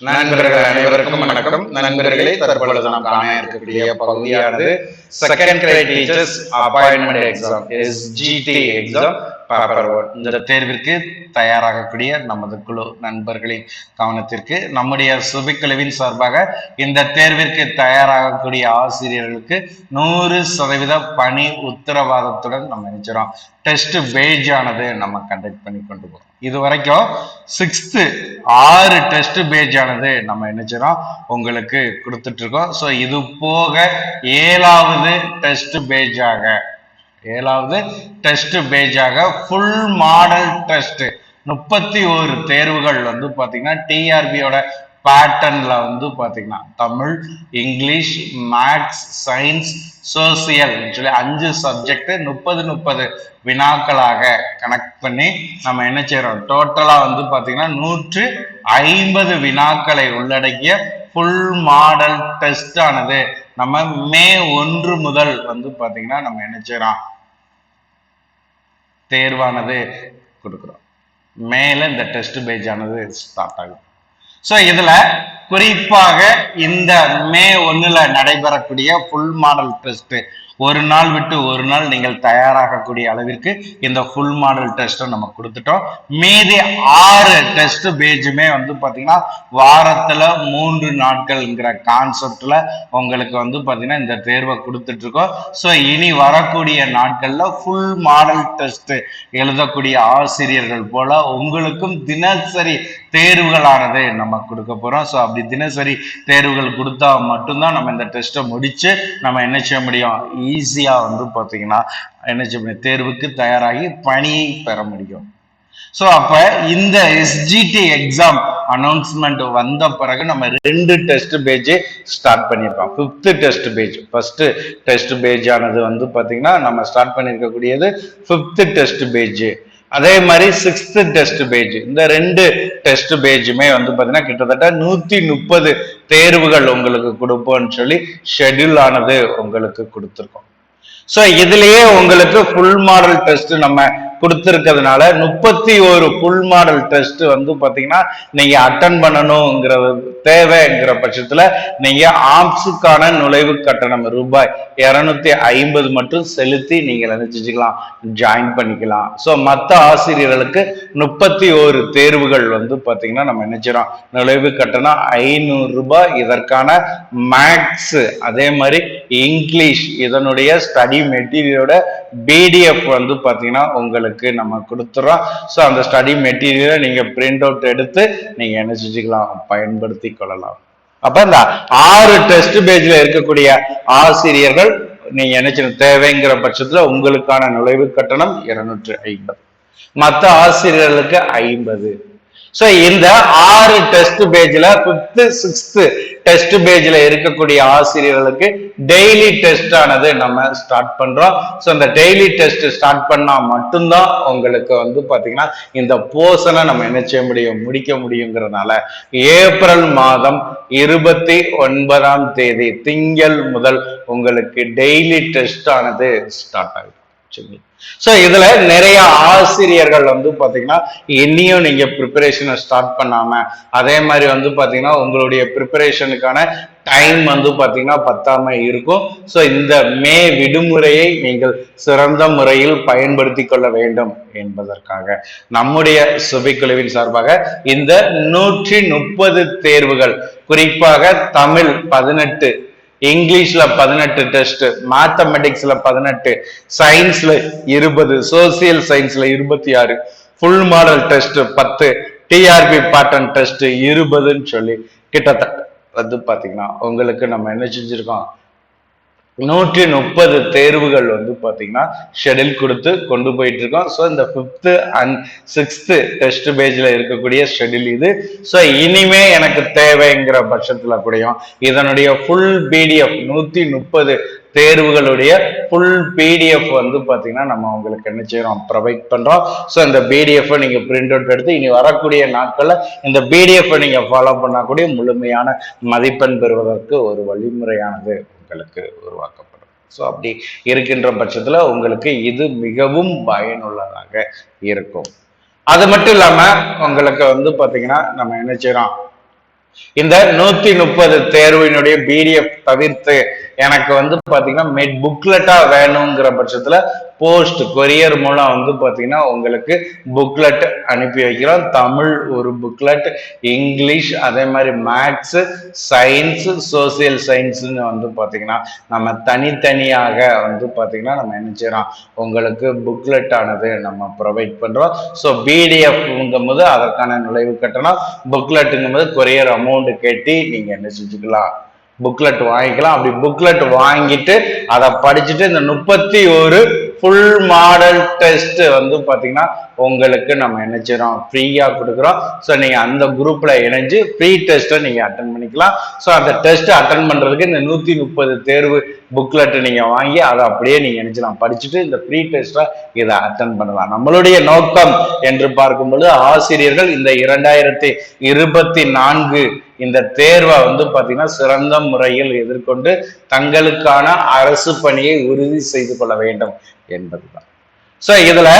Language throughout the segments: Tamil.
நண்பர்கள் அனைவருக்கும் வணக்கம். நண்பர்களே தற்பொழுது நாம் காண இருக்கக்கூடிய பகுதியானது second grade teachers appointment exam SGT exam இந்த தேர்விற்கு தயாராகக்கூடிய நமது குழு நண்பர்களின் கவனத்திற்கு நம்முடைய சுபிக்குழுவின் சார்பாக இந்த தேர்விற்கு தயாராகக்கூடிய ஆசிரியர்களுக்கு நூறு சதவீத பணி உத்தரவாதத்துடன் நம்ம நினைச்சிடோம் டெஸ்ட் பேஜ் ஆனது நம்ம கண்டக்ட் பண்ணி கொண்டு போகிறோம் இது வரைக்கும் சிக்ஸ்த்து ஆறு டெஸ்ட் பேஜ் ஆனது நம்ம நினைச்சிடோம் உங்களுக்கு கொடுத்துட்டு இருக்கோம். ஸோ இது போக ஏழாவது டெஸ்ட் பேஜாக ஏழாவது டெஸ்ட் பேஜாக ஃபுல் மாடல் டெஸ்ட் முப்பத்தி ஒரு தேர்வுகள் வந்து பார்த்தீங்கன்னா டிஆர்பியோட பேட்டர்ன்ல வந்து பார்த்தீங்கன்னா Tamil English maths science social சொல்லி அஞ்சு சப்ஜெக்ட் முப்பது முப்பது வினாக்களாக கனெக்ட் பண்ணி நம்ம என்ன செய்யறோம் டோட்டலா வந்து பார்த்தீங்கன்னா நூற்று ஐம்பது வினாக்களை உள்ளடக்கிய ஃபுல் மாடல் டெஸ்ட் ஆனது நம்ம மே ஒன்று முதல் வந்து பாத்தீங்கன்னா நம்ம என்ன செய்யறோம்? தேர்வானது கொடுக்குறோம். மேல இந்த டெஸ்ட் பேஜ் ஆனது ஸ்டார்ட் ஆகுது. ஸோ இதுல குறிப்பாக இந்த மே ஒன்றில் நடைபெறக்கூடிய ஃபுல் மாடல் டெஸ்ட் ஒரு நாள் விட்டு ஒரு நாள் நீங்கள் தயாராகக்கூடிய அளவிற்கு இந்த ஃபுல் மாடல் டெஸ்ட்டை நம்ம கொடுத்துட்டோம். மீதி ஆறு டெஸ்ட் பேஜுமே வந்து பார்த்தீங்கன்னா வாரத்தில் மூன்று நாட்கள்ங்கிற கான்செப்டில் உங்களுக்கு வந்து பார்த்தீங்கன்னா இந்த தேர்வை கொடுத்துட்ருக்கோம் ஸோ இனி வரக்கூடிய நாட்களில் ஃபுல் மாடல் டெஸ்ட் எழுதக்கூடிய ஆசிரியர்கள் போல உங்களுக்கும் தினசரி தேர்வுகளானது நம்ம கொடுக்க போகிறோம் ஸோ அப்படி தினசரி தேர்வுகள் கொடுத்தா மட்டும்தான் நம்ம இந்த டெஸ்ட்டை முடித்து நம்ம என்ன செய்ய முடியும்? ஈஸியாக வந்து பார்த்தீங்கன்னா என்ன செய்ய முடியும்? தேர்வுக்கு தயாராகி பணியை பெற முடியும். ஸோ அப்போ இந்த எஸ்ஜிடி எக்ஸாம் அனௌன்ஸ்மெண்ட் வந்த பிறகு நம்ம ரெண்டு டெஸ்ட் பேஜ் ஸ்டார்ட் பண்ணியிருக்கோம். Fifth test page first test page ஆனது வந்து பார்த்தீங்கன்னா நம்ம ஸ்டார்ட் பண்ணியிருக்கக்கூடியது ஃபிஃப்த்து டெஸ்ட் பேஜ் அதே மாதிரி சிக்ஸ்த் டெஸ்ட் பேஜ் இந்த ரெண்டு டெஸ்ட் பேஜுமே வந்து பாத்தீங்கன்னா கிட்டத்தட்ட நூத்தி முப்பது தேர்வுகள் உங்களுக்கு கொடுப்போம்னு சொல்லி ஷெட்யூல் ஆனது உங்களுக்கு கொடுத்துருக்கோம். ஸோ இதுலயே உங்களுக்கு ஃபுல் மாடல் டெஸ்ட் நம்ம கொடுத்துருக்கிறதுனால முப்பத்தி ஒரு ஃபுல் மாடல் டெஸ்ட் வந்து பார்த்தீங்கன்னா நீங்கள் அட்டன் பண்ணணுங்கிற தேவைங்கிற பட்சத்தில் நீங்கள் ஆம்ஸுக்கான நுழைவு கட்டணம் ரூபாய் இரநூத்தி ஐம்பது மட்டும் செலுத்தி நீங்கள் நினைச்சுக்கலாம் ஜாயின் பண்ணிக்கலாம். ஸோ மற்ற ஆசிரியர்களுக்கு முப்பத்தி ஒரு தேர்வுகள் வந்து பார்த்தீங்கன்னா நம்ம நினைச்சிடோம் நுழைவு கட்டணம் ஐநூறு ரூபாய். இதற்கான மேக்ஸ் அதே மாதிரி இங்கிலீஷ் இதனுடைய ஸ்டடி மெட்டீரியலோட பிடிஎஃப் வந்து பார்த்தீங்கன்னா உங்களுக்கு நம்ம கொடுத்துறோம். ஸோ அந்த ஸ்டடி மெட்டீரியலை நீங்கள் பிரிண்ட் அவுட் எடுத்து நீங்கள் என்ன செஞ்சுக்கலாம்? பயன்படுத்தி கொள்ளலாம். அப்போ இந்த ஆறு டெஸ்ட் பேஜில் இருக்கக்கூடிய ஆசிரியர்கள் நீங்க என்ன தேவைங்கிற பட்சத்துல உங்களுக்கான நுழைவு கட்டணம் இருநூற்று ஐம்பது. மற்ற ஆசிரியர்களுக்கு ஐம்பது. ஸோ இந்த ஆறு டெஸ்ட் பேஜில் ஃபிஃப்த்து சிக்ஸ்த்து டெஸ்ட் பேஜில் இருக்கக்கூடிய ஆசிரியர்களுக்கு டெய்லி டெஸ்ட் ஆனது நம்ம ஸ்டார்ட் பண்ணுறோம் ஸோ இந்த டெய்லி டெஸ்ட் ஸ்டார்ட் பண்ணால் மட்டும்தான் உங்களுக்கு வந்து பார்த்தீங்கன்னா இந்த போர்ஷனை நம்ம என்ன செய்ய முடியும்? முடிக்க முடியுங்கிறதுனால ஏப்ரல் மாதம் இருபத்தி ஒன்பதாம் தேதி திங்கள் முதல் உங்களுக்கு டெய்லி டெஸ்ட் ஆனது ஸ்டார்ட் ஆகுது. சரிங்களா ஸோ இதுல நிறைய ஆசிரியர்கள் வந்து பாத்தீங்கன்னா இன்னியும் நீங்க ப்ரிப்பரேஷனை ஸ்டார்ட் பண்ணாம அதே மாதிரி வந்து பாத்தீங்கன்னா உங்களுடைய ப்ரிப்பரேஷனுக்கான டைம் வந்து பாத்தீங்கன்னா பத்தாம இருக்கும். ஸோ இந்த மே விடுமுறையை நீங்கள் சிறந்த முறையில் பயன்படுத்தி கொள்ள வேண்டும் என்பதற்காக நம்முடைய சுபிக்குழுவின் சார்பாக இந்த நூற்றி முப்பது தேர்வுகள் குறிப்பாக தமிழ் பதினெட்டு இங்கிலீஷ்ல பதினெட்டு டெஸ்ட் மேத்தமெட்டிக்ஸ்ல பதினெட்டு சயின்ஸ்ல இருபது சோசியல் சயின்ஸ்ல இருபத்தி ஆறு. ஃபுல் மாடல் டெஸ்ட் பத்து டிஆர்பி பேட்டர்ன் டெஸ்ட் இருபதுன்னு சொல்லி கிட்டத்தட்ட வந்து பாத்தீங்கன்னா உங்களுக்கு நம்ம என்ன செஞ்சிருக்கோம்? நூற்றி முப்பது தேர்வுகள் வந்து பார்த்தீங்கன்னா ஷெடியூல் கொடுத்து கொண்டு போயிட்டு இருக்கோம் ஸோ இந்த ஃபிஃப்த்து அண்ட் சிக்ஸ்த்து டெஸ்ட் பேஜில் இருக்கக்கூடிய ஷெடியூல் இது. ஸோ இனிமே எனக்கு தேவைங்கிற பட்சத்தில் கூடயும் இதனுடைய ஃபுல் பிடிஎஃப் நூற்றி முப்பது தேர்வுகளுடைய ஃபுல் பிடிஎஃப் வந்து பார்த்தீங்கன்னா நம்ம உங்களுக்கு என்ன செய்கிறோம் ப்ரொவைட் பண்ணுறோம் ஸோ இந்த பிடிஎஃப் நீங்கள் பிரிண்ட் அவுட் எடுத்து இனி வரக்கூடிய நாட்களில் இந்த பிடிஎஃப் நீங்கள் ஃபாலோ பண்ணக்கூடிய முழுமையான மதிப்பெண் பெறுவதற்கு ஒரு வழிமுறையானது. உங்களுக்கு உருவாக்கப்படும். ஸோ அப்படி இருக்கின்ற பட்சத்துல உங்களுக்கு இது மிகவும் பயனுள்ளதாக இருக்கும். அது மட்டும் இல்லாம உங்களுக்கு வந்து பாத்தீங்கன்னா நம்ம என்ன செய்யறோம்? இந்த நூத்தி முப்பது தேர்வினுடைய பிடிஎஃப் தவிர்த்து எனக்கு வந்து பாத்தீங்கன்னா மெட் புக்லெட்டா வேணுங்கிற பட்சத்துல போஸ்ட் கொரியர் மூலம் வந்து பாத்தீங்கன்னா உங்களுக்கு புக்லெட் அனுப்பி வைக்கிறோம். தமிழ் ஒரு புக்லெட் இங்கிலீஷ் அதே மாதிரி மேக்ஸு சயின்ஸ் சோசியல் சயின்ஸ்னு வந்து பாத்தீங்கன்னா நம்ம தனித்தனியாக வந்து பாத்தீங்கன்னா நம்ம என்ன செய்யறோம்? உங்களுக்கு புக்லெட் ஆனது நம்ம ப்ரொவைட் பண்றோம். ஸோ பிடிஎஃப்ங்கும் போது அதற்கான நுழைவு கட்டணம் புக்லெட்டுங்கும் போது கொரியர் அமௌண்ட் கட்டி நீங்க என்ன செஞ்சுக்கலாம்? புக்லெட் வாங்கிக்கலாம். அப்படி புக்லெட் வாங்கிட்டு அதை படிச்சுட்டு இந்த முப்பத்தி ஒரு ஃபுல் மாடல் டெஸ்ட் வந்து பார்த்தீங்கன்னா உங்களுக்கு நம்ம என்ன ஃப்ரீயாக கொடுக்குறோம். ஸோ நீங்கள் அந்த குரூப்பில் இணைஞ்சு ஃப்ரீ டெஸ்ட்டை நீங்கள் அட்டன் பண்ணிக்கலாம். ஸோ அந்த டெஸ்ட் அட்டன் பண்ணுறதுக்கு இந்த நூற்றி முப்பது தேர்வு புக்லெட்டு நீங்கள் வாங்கி அதை அப்படியே நீங்கள் இணைச்சிடலாம். படிச்சுட்டு இந்த ஃப்ரீ டெஸ்ட்டை இதை அட்டன் பண்ணலாம். நம்மளுடைய நோக்கம் என்று பார்க்கும்பொழுது ஆசிரியர்கள் இந்த இரண்டாயிரத்தி இருபத்தி நான்கு இந்த தேர்வை வந்து பார்த்தீங்கன்னா சிறந்த முறையில் எதிர்கொண்டு தங்களுக்கான அரசு பணியை உறுதி செய்து கொள்ள வேண்டும் என்பதுதான். ஸோ இதுல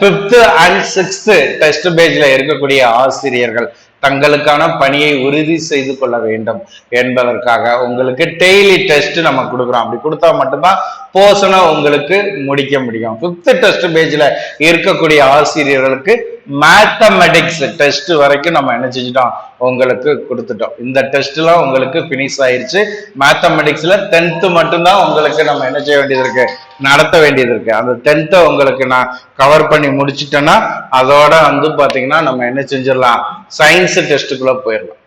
பிப்த் அண்ட் சிக்ஸ்த் டெஸ்ட் பேஜ்ல இருக்கக்கூடிய ஆசிரியர்கள் தங்களுக்கான பணியை உறுதி செய்து கொள்ள வேண்டும் என்பதற்காக உங்களுக்கு டெய்லி டெஸ்ட் நம்ம கொடுக்குறோம். அப்படி கொடுத்தா மட்டும்தான் போர்ஷனை உங்களுக்கு முடிக்க முடியும். ஃபிஃப்த் டெஸ்ட் பேஜ்ல இருக்கக்கூடிய ஆசிரியர்களுக்கு மேத்தமெட்டிக்ஸ் டெஸ்ட் வரைக்கும் நம்ம என்ன செஞ்சிட்டோம்? உங்களுக்கு கொடுத்துட்டோம். இந்த டெஸ்ட்லாம் உங்களுக்கு ஃபினிஷ் ஆயிருச்சு. மேத்தமெட்டிக்ஸ்ல டென்த்து மட்டும்தான் உங்களுக்கு நம்ம என்ன செய்ய வேண்டியது இருக்கு நடத்த வேண்டியது இருக்கு அந்த டென்த்தை உங்களுக்கு நான் கவர் பண்ணி முடிச்சிட்டேன்னா அதோட வந்து பாத்தீங்கன்னா நம்ம என்ன செஞ்சிடலாம்? சயின்ஸ் டெஸ்ட்டுக்குள்ள போயிடலாம்.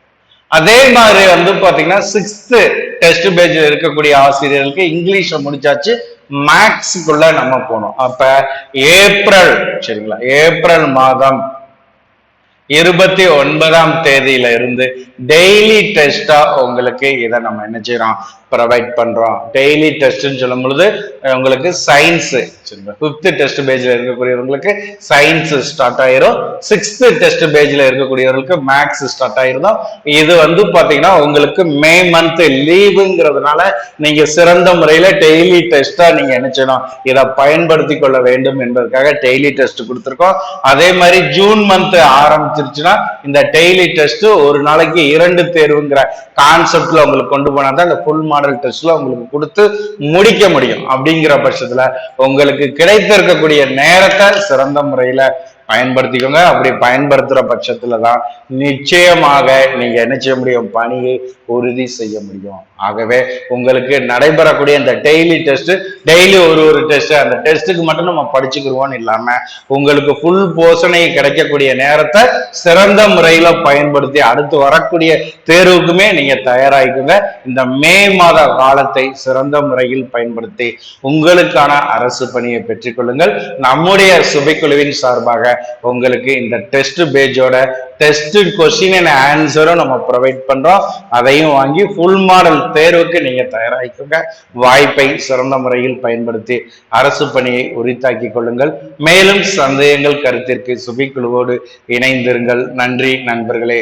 அதே மாதிரி வந்து பாத்தீங்கன்னா சிக்ஸ்த் டெஸ்ட் பேஜ் இருக்கக்கூடிய ஆசிரியர்களுக்கு இங்கிலீஷை முடிச்சாச்சு. மேக்ஸுக்குள்ள நம்ம போனோம். அப்ப ஏப்ரல் சரிங்களா? ஏப்ரல் மாதம் இருபத்தி ஒன்பதாம் தேதியில இருந்து டெய்லி டெஸ்டா உங்களுக்கு இதை நம்ம என்ன செய்யறோம்? ப்ரொவைட் பண்றோம். டெய்லி டெஸ்ட்னு சொல்லும் பொழுது உங்களுக்கு சயின்ஸு ஃபிஃப்த்து டெஸ்ட் பேஜில் இருக்கக்கூடியவங்களுக்கு சயின்ஸ் ஸ்டார்ட் ஆயிரும். சிக்ஸ்த்து டெஸ்ட் பேஜில் இருக்கக்கூடியவர்களுக்கு மேக்ஸ் ஸ்டார்ட் ஆயிருந்தோம். இது வந்து பார்த்தீங்கன்னா உங்களுக்கு மே மந்த் லீவுங்கிறதுனால நீங்க சிறந்த முறையில டெய்லி டெஸ்டா நீங்க என்ன செய்யணும் இதை பயன்படுத்தி கொள்ள வேண்டும் என்பதற்காக டெய்லி டெஸ்ட் கொடுத்துருக்கோம். அதே மாதிரி ஜூன் மந்த் ஆரம்பிச்சிருச்சுன்னா இந்த டெய்லி டெஸ்ட் ஒரு நாளைக்கு இரண்டு தேர்வுங்கிற கான்செப்ட்ல உங்களுக்கு கொண்டு போனா தான் இந்த ஃபுல் மாடல் டெஸ்ட்ல உங்களுக்கு கொடுத்து முடிக்க முடியும். அப்படிங்கிற பட்சத்துல உங்களுக்கு கிடைத்திருக்கக்கூடிய நேரத்தை சிறந்த முறையில பயன்படுத்திக்கோங்க. அப்படி பயன்படுத்துகிற பட்சத்தில் தான் நிச்சயமாக நீங்கள் என்ன செய்ய முடியும்? பணியை உறுதி செய்ய முடியும். ஆகவே உங்களுக்கு நடைபெறக்கூடிய இந்த டெய்லி டெஸ்ட்டு டெய்லி ஒரு ஒரு டெஸ்ட்டு அந்த டெஸ்ட்டுக்கு மட்டும் நம்ம படிச்சுக்கிருவோம்னு இல்லாமல் உங்களுக்கு ஃபுல் போஷனை கிடைக்கக்கூடிய நேரத்தை சிறந்த முறையில் பயன்படுத்தி அடுத்து வரக்கூடிய தேர்வுக்குமே நீங்கள் தயாராகிக்குங்க. இந்த மே மாத காலத்தை சிறந்த முறையில் பயன்படுத்தி உங்களுக்கான அரசு பணியை பெற்றுக்கொள்ளுங்கள். நம்முடைய சுபைக்குழுவின் சார்பாக உங்களுக்கு இந்த டெஸ்ட் பேஜோட டெஸ்ட் கொஸ்டின் அண்ட் ஆன்சரும் நம்ம ப்ரொவைட் பண்றோம். அதையும் வாங்கி ஃபுல் மாடல் தேர்வுக்கு நீங்க தயாராகிக்கோங்க. வாய்ப்பை சிறந்த முறையில் பயன்படுத்தி அரசு பணியை உரித்தாக்கி கொள்ளுங்கள். மேலும் சந்தேகங்கள் கருத்திற்கு சுபிக்குழுவோடு இணைந்திருங்கள். நன்றி நண்பர்களே.